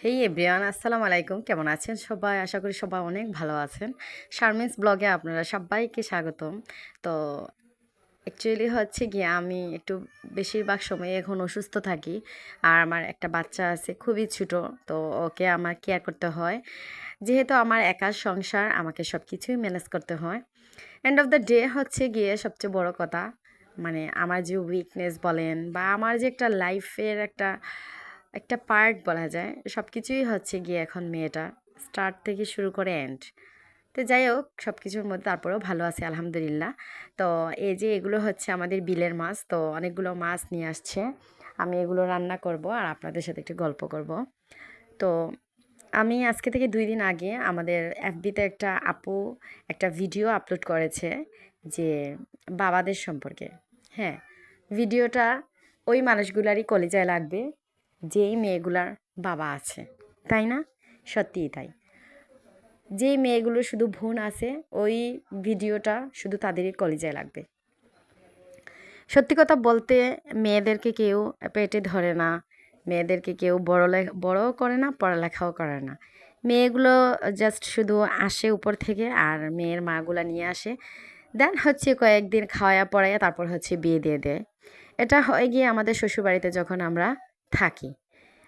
হেই everyone আসসালামু আলাইকুম। কেমন আছেন সবাই? আশা করি সবাই অনেক ভালো আছেন। শারমিনস ব্লগে আপনারা সবাইকে স্বাগতম। তো অ্যাকচুয়ালি হচ্ছে গিয়ে আমি একটু বেশিরভাগ সময় এখন অসুস্থ থাকি। আর আমার একটা বাচ্চা আছে, খুবই ছোটো। তো ওকে আমার কেয়ার করতে হয়। যেহেতু আমার একার সংসার, আমাকে সব কিছুই ম্যানেজ করতে হয়। এন্ড অফ দ্য ডে হচ্ছে গিয়ে সবচেয়ে বড় কথা মানে আমার যে উইকনেস বলেন বা আমার যে একটা লাইফের একটা একটা পার্ট বলা যায় সব কিছুই হচ্ছে গিয়ে এখন মেয়েটা, স্টার্ট থেকে শুরু করে এন্ড। তো যাই হোক সব কিছুর মধ্যে তারপরেও ভালো আছে, আলহামদুলিল্লাহ। তো এই যে এগুলো হচ্ছে আমাদের বিলের মাছ, তো অনেকগুলো মাছ নিয়ে আসছে। আমি এগুলো রান্না করব আর আপনাদের সাথে একটু গল্প করব। তো আমি আজকে থেকে দুই দিন আগে আমাদের এফবিতে একটা আপু একটা ভিডিও আপলোড করেছে যে বাবাদের সম্পর্কে। হ্যাঁ ভিডিওটা ওই মানুষগুলারই কলেজায় লাগবে। যেই মেয়েগুলার বাবা আছে, তাই না? সত্যিই তাই। যেই মেয়েগুলো শুধু বোন আছে, ওই ভিডিওটা শুধু তাদেরই কলেজায় লাগবে। সত্যি কথা বলতে, মেয়েদেরকে কেউ পেটে ধরে না, মেয়েদেরকে কেউ বড় বড়ও করে না, পড়ালেখাও করে না। মেয়েগুলো জাস্ট শুধু আসে উপর থেকে, আর মেয়ের মাগুলা নিয়ে আসে। দেন হচ্ছে কয়েকদিন খাওয়াইয়া পড়াইয়া তারপর হচ্ছে বিয়ে দিয়ে দেয়। এটা হয়ে গিয়ে আমাদের শ্বশুরবাড়িতে যখন আমরা থাকি।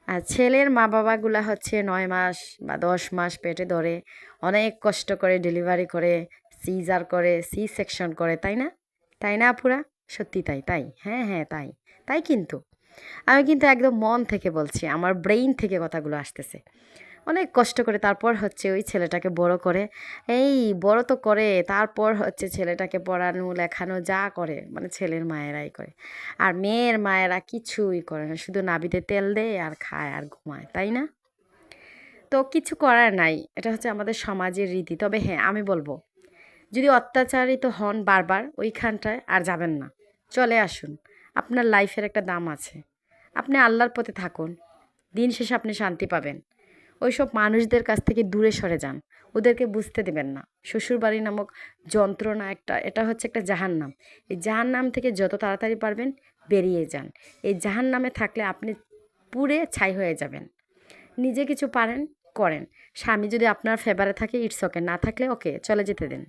আর ছেলের মা বাবাগুলা হচ্ছে নয় মাস বা দশ মাস পেটে ধরে অনেক কষ্ট করে ডেলিভারি করে, সিজার করে, সি সেকশন করে, তাই না? তাই না আপুরা? সত্যি তাই তাই। হ্যাঁ হ্যাঁ তাই। তাই কিন্তু। আমি কিন্তু একদম মন থেকে বলছি, আমার ব্রেইন থেকে কথাগুলো আসতেছে। অনেক কষ্ট করে তারপর হচ্ছে ওই ছেলেটাকে বড় করে। এই বড় তো করে, তারপর হচ্ছে ছেলেটাকে পড়ানো, লেখানো, যা করে মানে ছেলের মায়েরাই করে। আর মেয়ের মায়েরা কিছুই করে না, শুধু নাবিতে তেল দেয় আর খায় আর ঘুমায়, তাই না? তো কিছু করার নাই, এটা হচ্ছে আমাদের সমাজের রীতি। তবে হ্যাঁ আমি বলব, যদি অত্যাচারিত হন বারবার ওইখানটায় আর যাবেন না। চলে আসুন, আপনার লাইফের একটা দাম আছে। আপনি আল্লাহর পথে থাকুন, দিন শেষে আপনি শান্তি পাবেন। ওইসব মানুষদের কাছ থেকে দূরে সরে যান। ওদেরকে বুঝতে দেবেন না। শ্বশুরবাড়ি নামক যন্ত্রণা একটা, এটা হচ্ছে একটা জাহান নাম এই জাহান নাম থেকে যত তাড়াতাড়ি পারবেন বেরিয়ে যান। এই জাহান নামে থাকলে আপনি পুরে ছাই হয়ে যাবেন। নিজে কিছু পারেন, করেন। স্বামী যদি আপনার ফেভারে থাকে ইটস ওকে না থাকলে ওকে চলে যেতে দেন।